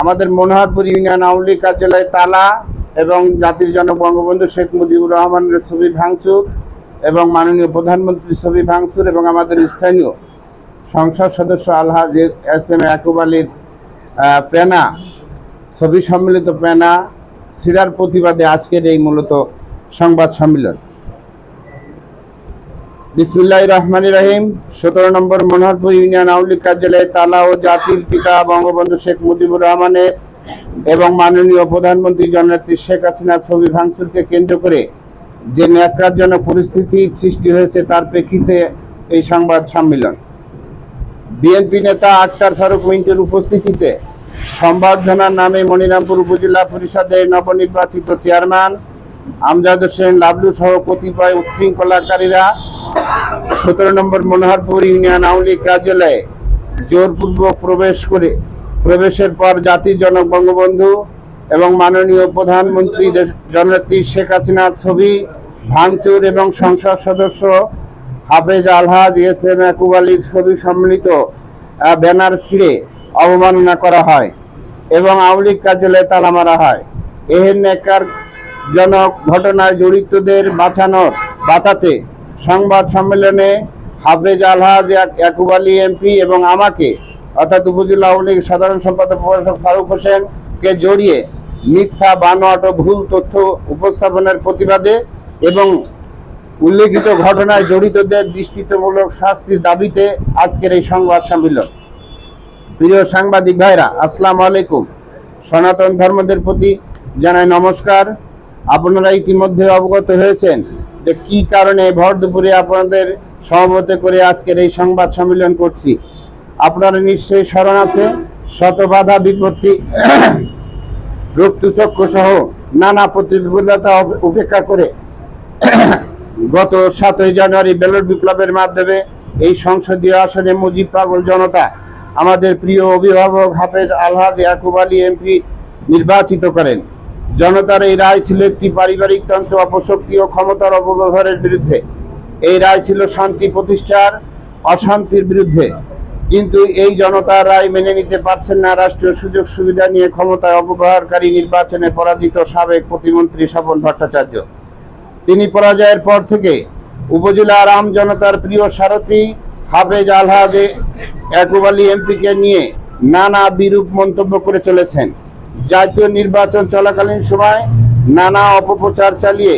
আমাদের মনোহরপুর ইউনিয়ন আওয়ামী লীগ কার্যালয় তালা এবং জাতির জনক বঙ্গবন্ধু শেখ মুজিবুর রহমানের ছবি ভাঙচুর এবং মাননীয় প্রধানমন্ত্রীর ছবি ভাঙচুর এবং আমাদের স্থানীয় সংসদ সদস্য আলহাজ এস এম ইয়াকুব আলীর পেনা ছবি সম্মিলিত পেনা সিরার প্রতিবাদে আজকের এই মূলত সংবাদ সম্মেলন। বিসমুল্লাহ রহমান রহিম। সতেরো নম্বর মনোহরপুর ইউনিয়ন আওয়ামী লীগ কার্যালয়ে তালা ও জাতির পিতা বঙ্গবন্ধু শেখ মুজিবুর রহমানের এবং মাননীয় প্রধানমন্ত্রী জননেত্রী শেখ হাসিনার ছবি ভাঙচুরকে কেন্দ্র করে যে ন্যাক্কারজনক পরিস্থিতি সৃষ্টি হয়েছে, তার প্রেক্ষিতে এই সংবাদ সম্মেলন। বিএনপি নেতা আক্তার ফারুক মিন্টুর উপস্থিতিতে সম্বর্ধনার নামে মনিরামপুর উপজেলা পরিষদের নবনির্বাচিত চেয়ারম্যান, আমজাদ হোসেন লাবলু সহ কতিপয় উচ্ছৃঙ্খলাকারীরা সতেরো নম্বর মনোহরপুর ইউনিয়ন আওয়ামী লীগ কার্যালয়ে জোরপূর্বক প্রবেশ করে, প্রবেশের পর জাতির জনক বঙ্গবন্ধু এবং মাননীয় প্রধানমন্ত্রী জননেত্রী শেখ হাসিনার ছবি, ভাঙচুর এবং সংসদ সদস্য হাফেজ আলহাজ এস এম ইয়াকুব আলীর ছবি সম্মিলিত ব্যানার ছিঁড়ে অবমাননা করা হয় এবং আওয়ামী লীগ কার্যালয়ে তালা মারা হয়। এহেন নেকার জনক ঘটনায় জড়িতদের বাঁচানোর বাঁচাতে সংবাদ সম্মেলনে হাফেজ আলহাজ আলী এমপি এবং আমাকে, অর্থাৎ উপজেলা আওয়ামী লীগ সাধারণ সম্পাদক প্রফেসর ফারুক হোসেনকে জড়িয়ে মিথ্যা, বানোয়াট ও ভুল তথ্য উপস্থাপনের প্রতিবাদে এবং উল্লেখিত ঘটনায় জড়িতদের দৃষ্টিতমূলক শাস্তির দাবিতে আজকের এই সংবাদ সম্মেলন। প্রিয় সাংবাদিক ভাইরা, আসসালামু আলাইকুম। সনাতন ধর্মদের প্রতি জানাই নমস্কার। আপনারা ইতিমধ্যে অবগত হয়েছেন যে কি কারণে ভর দুপুরে আপনাদের সহমতে করে আজকের এই সংবাদ সম্মেলন করছি? আপনারা নিশ্চয়ই স্মরণ আছে শত বাধা বিপত্তি রক্তচক্র সহ নানা প্রতিকূলতা উপেক্ষা করে গত সাতই জানুয়ারি ব্যালট বিপ্লবের মাধ্যমে এই সংসদীয় আসনে মুজিব পাগল জনতা আমাদের প্রিয় অভিভাবক হাফেজ আলহাজ ইয়াকুব আলী এমপি নির্বাচিত করেন। জনতার এই রায় ছিল একটি পারিবারিক তন্ত্র অপশক্তি ও ক্ষমতার অপব্যবহারের বিরুদ্ধে। এই রায় ছিল শান্তি প্রতিষ্ঠার অশান্তির বিরুদ্ধে। কিন্তু এই জনতার রায় মেনে নিতে পারছেন না রাষ্ট্রীয় সুযোগ সুবিধা নিয়ে ক্ষমতায় অপব্যবহারকারী নির্বাচনে পরাজিত সাবেক প্রতিমন্ত্রী স্বপন ভট্টাচার্য। তিনি পরাজয়ের পর থেকে উপজেলার আম জনতার প্রিয় সারথী হাফেজ আলহাজে ইয়াকুব আলী এমপিকে নিয়ে নানা বিরূপ মন্তব্য করে চলেছেন। জাতীয় নির্বাচন চলাকালীন সময় নানা অপপ্রচার চালিয়ে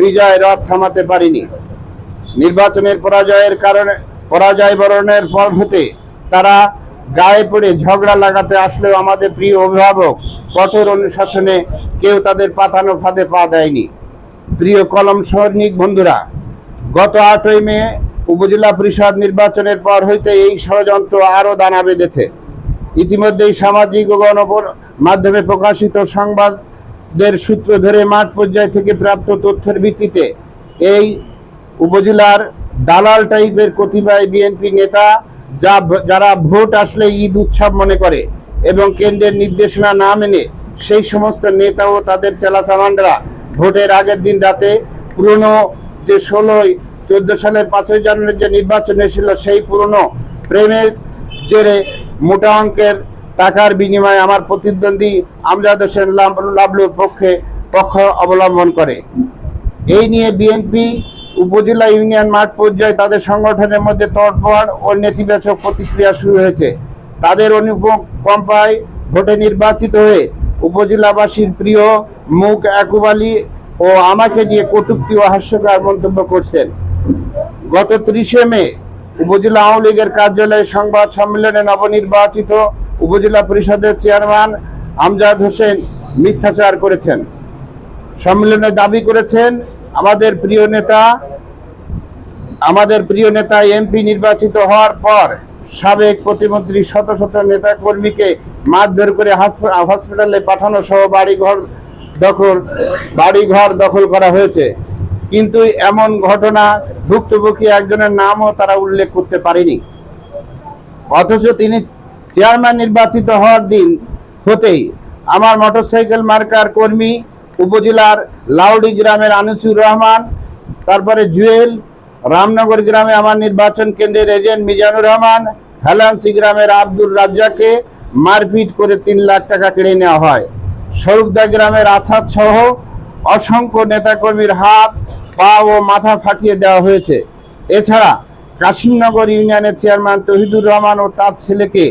বিজয় রথ থামাতে পারেনি। নির্বাচনের পরাজয়ের কারণে পরাজয় বরণের পর হতে তারা গায়ে পড়ে ঝগড়া লাগাতে আসলেও আমাদের প্রিয় অভিভাবক কঠোর অনুশাসনে কেউ তাদের পাতানো ফাঁদে পা দেয়নি। প্রিয় কলম সৈনিক বন্ধুরা, গত আটই মে উপজেলা পরিষদ নির্বাচনের পর হইতে এই ষড়যন্ত্র আরও দানা বেঁধেছে। ইতিমধ্যেই সামাজিক ও গণ মাধ্যমে প্রকাশিত সংবাদের সূত্র ধরে মাঠ পর্যায় থেকে প্রাপ্ত তথ্যের ভিত্তিতে এই উপজেলার দালাল টাইপের কতিপয় বিএনপি নেতা যা যারা ভোট আসলে ঈদ উৎসব মনে করে এবং কেন্দ্রের নির্দেশনা না মেনে সেই সমস্ত নেতা ও তাদের চেলাচামান্ডরা ভোটের আগের দিন রাতে পুরনো যে ষোলোই, চোদ্দ সালের পাঁচই জানুয়ারি যে নির্বাচন হয়েছিল সেই পুরনো প্রেমের জেরে মোটা অঙ্কের টাকার বিনিময়ে আমার প্রতিদ্বন্দ্বী আমজাদ হোসেন লাবলুর পক্ষে পক্ষ অবলম্বন করে। এই নিয়ে বিএনপি, উপজেলা ইউনিয়ন মাঠ পর্যায়ে তাদের সংগঠনের মধ্যে তড়পড় ও নেতিবাচক প্রতিক্রিয়া শুরু হয়েছে। তাদের অনুকম্পায় ভোটে নির্বাচিত হয়ে উপজেলাবাসীর প্রিয় মুখ একুব আলী ও আমাকে নিয়ে কটুক্তি ও হাস্যকর মন্তব্য করছেন। গত ত্রিশে মে উপজেলা আওয়ামী লীগের কার্যালয়ে সংবাদ সম্মেলনে নবনির্বাচিত উপজেলা পরিষদের চেয়ারম্যান আমজাদ হোসেন মিথ্যাচার করেছেন। সম্মেলনে দাবি করেছেন, আমাদের প্রিয় নেতা, আমাদের প্রিয় নেতা এমপি নির্বাচিত হওয়ার পর সাবেক প্রতিমন্ত্রী শত শত নেতা কর্মীকে মারধর করে হাসপ- হসপিটালে পাঠানো সহ বাড়িঘর দখল বাড়িঘর দখল করা হয়েছে। কিন্তু এমন ঘটনা ভুক্তভোগী একজনের নামও তারা উল্লেখ করতে পারেনি। অথচ তিনি চেয়ারম্যান নির্বাচিত হওয়ার দিন হতেই আমার মোটরসাইকেল মার্কার কর্মী উপজেলার লাউডি গ্রামের আনিসুর রহমান, তারপরে জুয়েল, রামনগর গ্রামে আমার নির্বাচন কেন্দ্রের এজেন্ট মিজানুর রহমান হেলান্সি গ্রামের আব্দুর রাজ্জাককে মারপিট করে তিন লাখ টাকা কেড়ে নেওয়া হয়। স্বরূপদা গ্রামের আছাদ সহ অসংখ্য নেতাকর্মীর হাত পা ও মাথা ফাটিয়ে দেওয়া হয়েছে। এছাড়া কাশিমনগর ইউনিয়নের চেয়ারম্যান তহিদুর রহমান ও তার ছেলেকে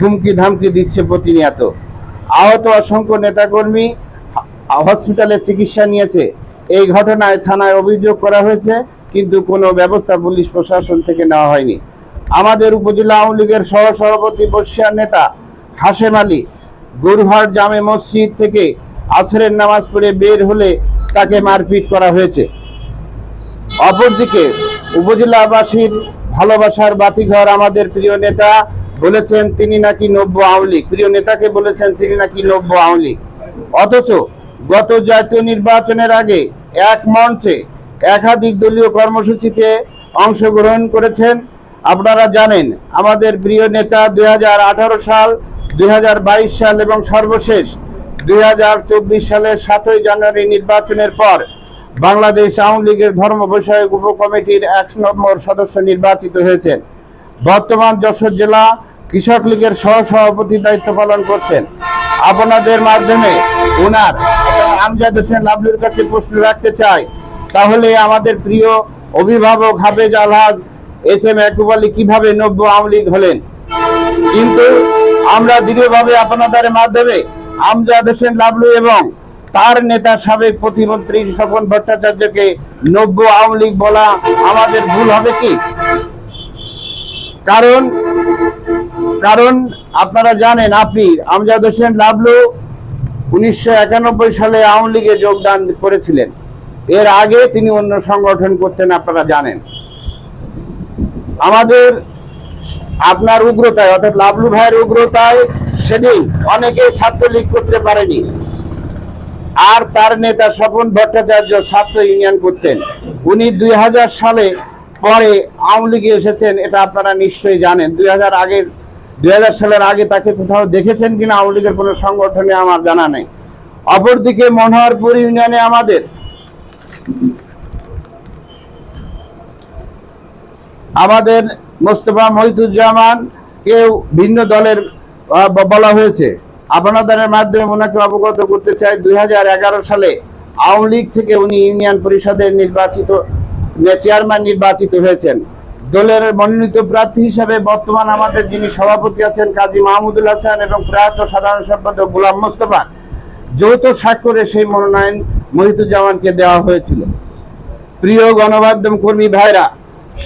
হুমকি ধামকি দিচ্ছে প্রতিনিয়ত। আহত অসংখ্য নেতাকর্মী হসপিটালে চিকিৎসা নিয়েছে। এই ঘটনায় থানায় অভিযোগ করা হয়েছে, কিন্তু কোনো ব্যবস্থা পুলিশ প্রশাসন থেকে নেওয়া হয়নি। আমাদের উপজেলা আওয়ামী লীগের সহ সভাপতি বর্ষিয়ার নেতা হাশেম আলী গরুহাট জামে মসজিদ থেকে আসরের নামাজ পড়ে বের হলে তাকে মারপিট করা হয়েছে। অপরদিকে উপজেলাবাসীর ভালোবাসার বাতিঘর আমাদের প্রিয় নেতা বলেছেন তিনি নাকি নব্য আওয়ামী প্রিয় নেতাকে বলেছেন তিনি নাকি নব্য আওয়ামী অথচ গত জাতীয় নির্বাচনের আগে এক মঞ্চে একাধিক দলীয় কর্মসূচিতে অংশগ্রহণ করেছেন। আপনারা জানেন, আমাদের প্রিয় নেতা দু হাজার আঠারো সাল, দুই হাজার বাইশ সাল এবং সর্বশেষ দুই হাজার চব্বিশ সালের সাতই জানুয়ারি নির্বাচনের পর বাংলাদেশ আওয়ামী লীগের ধর্ম বিষয়ক উপকমিটির এক নম্বর সদস্য নির্বাচিত হয়েছেন। বর্তমান যশোর জেলা কৃষক লীগের সহ সভাপতি দায়িত্ব পালন করছেন। আপনাদের মাধ্যমে ওনার আমজাদ হোসেন লাবলুর কাছে প্রশ্ন রাখতে চাই, তাহলে আমাদের প্রিয় অভিভাবক হাফেজ আলহাজ এস এম একুব আলী কীভাবে নব্য আওয়ামী লীগ হলেন? কিন্তু আমরা দৃঢ়ভাবে আপনাদের মাধ্যমে আমজাদ হোসেন লাবলু এবং তার নেতা সাবেক প্রতিমন্ত্রী স্বপন ভট্টাচার্যকে নব্য আওয়ামী লীগ বলা আমাদের ভুল হবে কি? কারণ কারণ আপনারা জানেন আপনি, আমজাদ হোসেন লাবলু উনিশশো সালে আওয়ামী লীগে যোগদান করেছিলেন। এর আগে তিনি অন্য সংগঠন করতেন, আপনারা জানেন। আমাদের আপনার উগ্রতায়, অর্থাৎ লাভলু ভাইয়ের উগ্রতায় সেদিন অনেকে ছাত্রলীগ করতে পারেনি। আর তার নেতা স্বপন ভট্টাচার্য ছাত্র ইউনিয়ন করতেন। উনি দুই হাজার সালে পরে আওয়ামী লীগে এসেছেন, এটা আপনারা নিশ্চয়ই জানেন। দুই হাজার আগের, দুই হাজার সালের আগে তাকে কোথাও দেখেছেন কিনা আওয়ামী লীগের কোনো সংগঠনে আমার জানা নেই। অপরদিকে মনোহরপুর ইউনিয়নে আমাদের আমাদের মোস্তফা মহিদুজ্জামান, কেউ ভিন্ন দলের বলা হয়েছে। আপনাদের মাধ্যমে ওনাকে অবগত করতে চাই, দুই হাজার এগারো সালে আওয়ামী লীগ থেকে উনি ইউনিয়ন পরিষদের নির্বাচিত চেয়ারম্যান নির্বাচিত হয়েছেন। দলের মনোনীত প্রার্থী হিসাবে বর্তমান আমাদের যিনি সভাপতি আছেন কাজী মাহমুদুল হাসান এবং প্রয়াত সাধারণ সম্পাদক গোলাম মোস্তফা, যৌথ স্বাক্ষরে সেই মনোনয়ন মহিতুজ্জামানকে দেওয়া হয়েছিল। প্রিয় গণমাধ্যম কর্মী ভাইরা,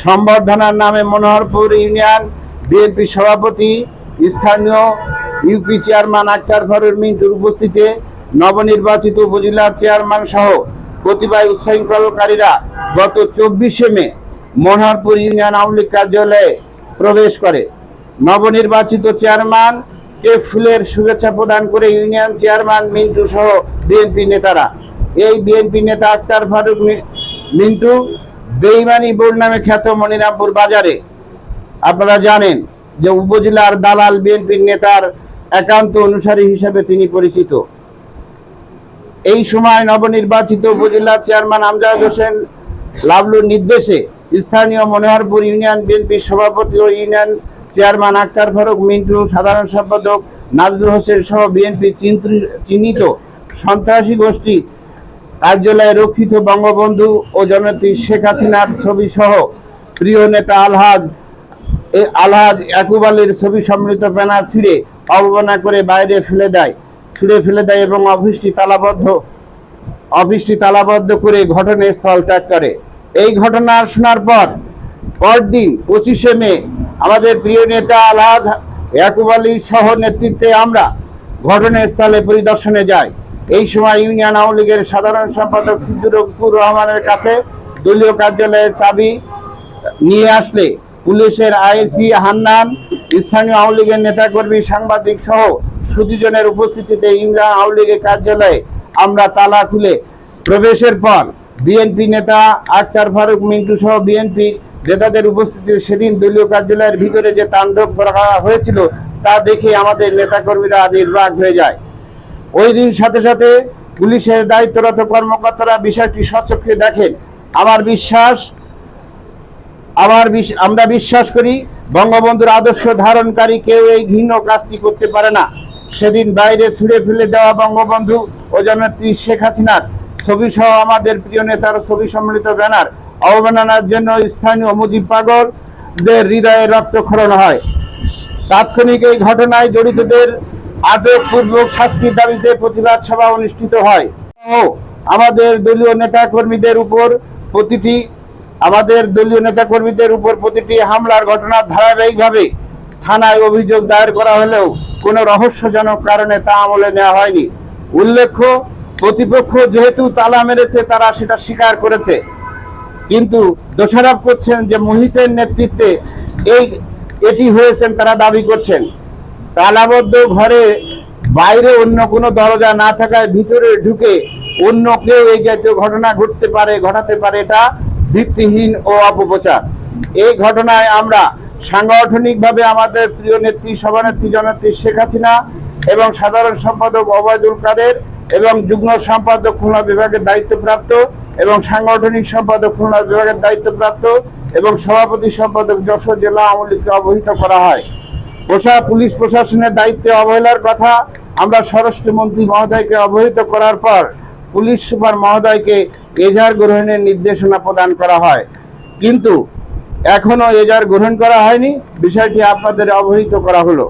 সম্বর্ধনার নামে মনোহরপুর ইউনিয়ন বিএনপি সভাপতি, স্থানীয় ইউপি চেয়ারম্যান আক্তার ফারুর মিন্টুর উপস্থিতিতে নবনির্বাচিত উপজেলা চেয়ারম্যান সহ কতিপয় উচ্ছৃঙ্খলকারীরা গত চব্বিশে মে মনোহরপুর ইউনিয়ন আওয়ামী কার্যালয়ে প্রবেশ করে। নবনির্বাচিত চেয়ারম্যান কে ফুলের শুভেচ্ছা প্রদান করে ইউনিয়ন চেয়ারম্যান মিন্টু সহ বিএনপি নেতারা। এই বিএনপি নেতা আক্তার ফারুক মিন্টু বেইমানি বোর্ড নামে খ্যাত মনিরামপুর বাজারে। আপনারা জানেন যে উপজেলার দালাল বিএনপির নেতার একান্ত অনুসারী হিসেবে তিনি পরিচিত। এই সময় নবনির্বাচিত উপজেলা চেয়ারম্যান আমজাদ হোসেন লাভলুর নির্দেশে স্থানীয় মনোহরপুর ইউনিয়ন বিএনপির সভাপতি ও ইউনিয়ন চেয়ারম্যান আক্তার ফারুক মিন্টু, সাধারণ সম্পাদক নাজরুল হোসেন সহ বিএনপি চিহ্নিত সন্ত্রাসী গোষ্ঠী, কার্যালয়ে রক্ষিত বঙ্গবন্ধু ও জননেত্রী শেখ হাসিনার ছবি সহ প্রিয় নেতা আলহাজ এ আলহাজ ইয়াকুব আলীর ছবি সম্মিলিত ব্যানার ছিঁড়ে অবমাননা করে বাইরে ফেলে দেয়। ছুঁড়ে ফেলে দেয় এবং অফিসটি তালাবদ্ধ। অফিসটি তালাবদ্ধ করে ঘটনাস্থল ত্যাগ করে। এই ঘটনা শোনার পর পরদিন পঁচিশে মে আমাদের প্রিয় নেতা আলহাজ ইয়াকুব আলী সহ নেতৃত্বে আমরা ঘটনাস্থলে পরিদর্শনে যাই। এই সময় ইউনিয়ন আওয়ামী লীগের সাধারণ সম্পাদক সিদ্দুর রহমানের কাছে দলীয় কার্যালয়ের চাবি নিয়ে আসলে। পুলিশের আইসি হান্নান, স্থানীয় আওয়ামী লীগের নেতাকর্মী সাংবাদিক সহ সুদীজনের উপস্থিতিতে ইমরান আওয়ামী লীগের কার্যালয়ে আমরা তালা খুলে প্রবেশের পর বিএনপি নেতা আক্তার ফারুক মিন্টু সহ বিএনপি নেতাদের উপস্থিতিতে সেদিন দলীয় কার্যালয়ের ভিতরে যে তাণ্ডব করা হয়েছিল তা দেখে আমাদের নেতাকর্মীরা নির্বাক হয়ে যায়। ওই দিন সাথে সাথে পুলিশের দায়িত্বরত কর্মকর্তারা বিষয়টি সচক্ষে দেখেন। আমার বিশ্বাস আমার আমরা বিশ্বাস করি বঙ্গবন্ধুর আদর্শ ধারণকারী কেউ এই ঘৃণ্য কাজটি করতে পারে না। সেদিন বাইরে ছুঁড়ে ফেলে দেওয়া বঙ্গবন্ধু ও জননেত্রী শেখ হাসিনার ছবি সহ আমাদের প্রিয় নেতার ছবি সম্মিলিত ব্যানার, অবমাননার জন্য স্থানীয় মুজিব পাগলদের হৃদয়ে রক্তক্ষরণ হয়। তাৎক্ষণিক এই ঘটনায় জড়িতদের আটকপূর্বক শাস্তির দাবিতে প্রতিবাদ সভা অনুষ্ঠিত হয়। ও আমাদের দলীয় নেতা কর্মীদের উপর প্রতিটি আমাদের দলীয় নেতা কর্মীদের উপর প্রতিটি হামলার ঘটনা ধারাবাহিকভাবে থানায় অভিযোগ দায়ের করা হলেও কোনো রহস্যজনক কারণে তা আমলে নেওয়া হয়নি। উল্লেখ্য, প্রতিপক্ষ যেহেতু তালা মেরেছে, তারা সেটা স্বীকার করেছে। কিন্তু দোষারোপ করছেন যে মোহিতের নেতৃত্বে এই, এটি হয়েছেন তারা দাবি করছেন। তালাবদ্ধ ঘরে বাইরে অন্য কোনো দরজা না থাকায় ভিতরে ঢুকে অন্য কেউ এই জাতীয় ঘটনা ঘটতে পারে, ঘটাতে পারে এটা ভিত্তিহীন ও অপপ্রচার। এই ঘটনায় আমরা সাংগঠনিকভাবে আমাদের প্রিয় নেত্রী, সভানেত্রী, জননেত্রী শেখ হাসিনা এবং সাধারণ সম্পাদক অবায়দুল কাদের এবং যুগ্ম সম্পাদক খুলনা বিভাগের দায়িত্বপ্রাপ্ত এবং সাংগঠনিক সম্পাদক খুলনা বিভাগের দায়িত্বপ্রাপ্ত এবং সভাপতি সম্পাদক যশোর জেলা আওয়ামী লীগকে অবহিত করা হয়। প্রশা, পুলিশ প্রশাসনের দায়িত্বে অবহেলার কথা আমরা স্বরাষ্ট্রমন্ত্রী মহোদয়কে অবহিত করার পর পুলিশ সুপার মহোদয়কে এজাহার গ্রহণের নির্দেশনা প্রদান করা হয়। কিন্তু এখনও এজাহার গ্রহণ করা হয়নি। বিষয়টি আপনাদের অবহিত করা হলো।